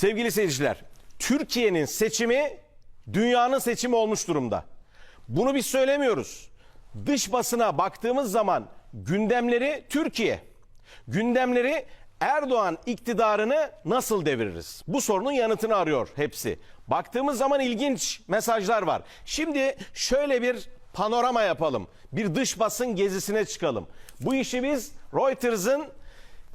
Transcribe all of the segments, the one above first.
Sevgili seyirciler, Türkiye'nin seçimi dünyanın seçimi olmuş durumda. Bunu biz söylemiyoruz. Dış basına baktığımız zaman gündemleri Türkiye. Gündemleri Erdoğan iktidarını nasıl deviririz? Bu sorunun yanıtını arıyor hepsi. Baktığımız zaman ilginç mesajlar var. Şimdi şöyle bir panorama yapalım. Bir dış basın gezisine çıkalım. Bu işi biz Reuters'ın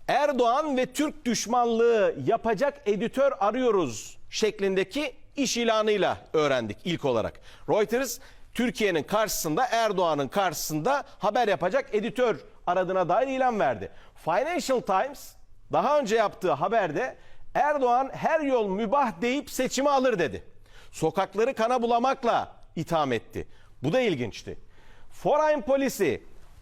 Erdoğan ve Türk düşmanlığı yapacak editör arıyoruz şeklindeki iş ilanıyla öğrendik ilk olarak. Reuters Türkiye'nin karşısında Erdoğan'ın karşısında haber yapacak editör aradığına dair ilan verdi. Financial Times daha önce yaptığı haberde Erdoğan her yol mübah deyip seçimi alır dedi. Sokakları kana bulamakla itham etti. Bu da ilginçti. Foreign Policy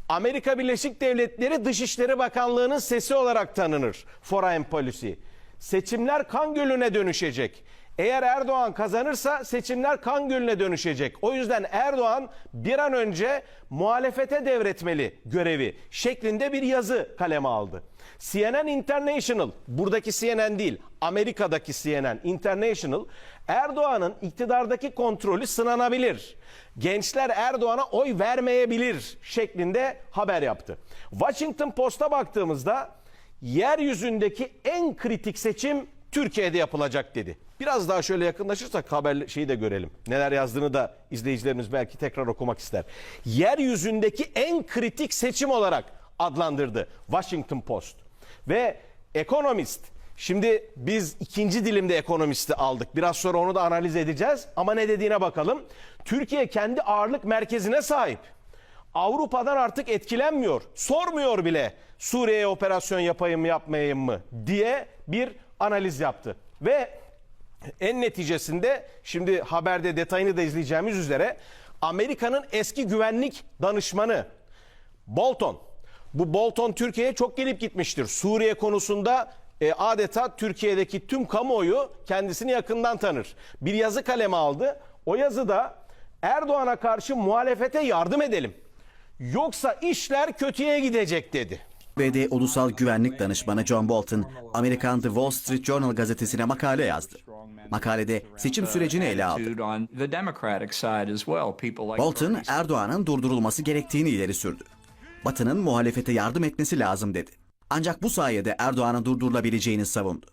Amerika Birleşik Devletleri Dışişleri Bakanlığı'nın sesi olarak tanınır Foreign Policy. Seçimler kan gölüne dönüşecek. Eğer Erdoğan kazanırsa seçimler kan gölüne dönüşecek. O yüzden Erdoğan bir an önce muhalefete devretmeli görevi şeklinde bir yazı kaleme aldı. CNN International, buradaki CNN değil, Amerika'daki CNN International, Erdoğan'ın iktidardaki kontrolü sınanabilir. Gençler Erdoğan'a oy vermeyebilir şeklinde haber yaptı. Washington Post'a baktığımızda yeryüzündeki en kritik seçim Türkiye'de yapılacak dedi. Biraz daha şöyle yakınlaşırsak haber şeyi de görelim. Neler yazdığını da izleyicilerimiz belki tekrar okumak ister. Yeryüzündeki en kritik seçim olarak adlandırdı Washington Post. Ve Economist Şimdi biz ikinci dilimde ekonomisti aldık. Biraz sonra onu da analiz edeceğiz. Ama ne dediğine bakalım. Türkiye kendi ağırlık merkezine sahip. Avrupa'dan artık etkilenmiyor. Sormuyor bile Suriye'ye operasyon yapayım mı yapmayayım mı diye bir analiz yaptı. Ve en neticesinde şimdi haberde detayını da izleyeceğimiz üzere Amerika'nın eski güvenlik danışmanı Bolton. Bu Bolton Türkiye'ye çok gelip gitmiştir. Suriye konusunda e, adeta Türkiye'deki tüm kamuoyu kendisini yakından tanır. Bir yazı kaleme aldı. O yazıda Erdoğan'a karşı muhalefete yardım edelim. Yoksa işler kötüye gidecek dedi. ABD Ulusal Güvenlik Danışmanı John Bolton, Amerikan The Wall Street Journal gazetesine makale yazdı. Makalede seçim sürecini ele aldı. Bolton, Erdoğan'ın durdurulması gerektiğini ileri sürdü. Batı'nın muhalefete yardım etmesi lazım dedi. Ancak bu sayede Erdoğan'ın durdurulabileceğini savundu.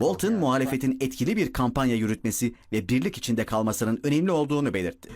Bolton, muhalefetin etkili bir kampanya yürütmesi ve birlik içinde kalmasının önemli olduğunu belirtti.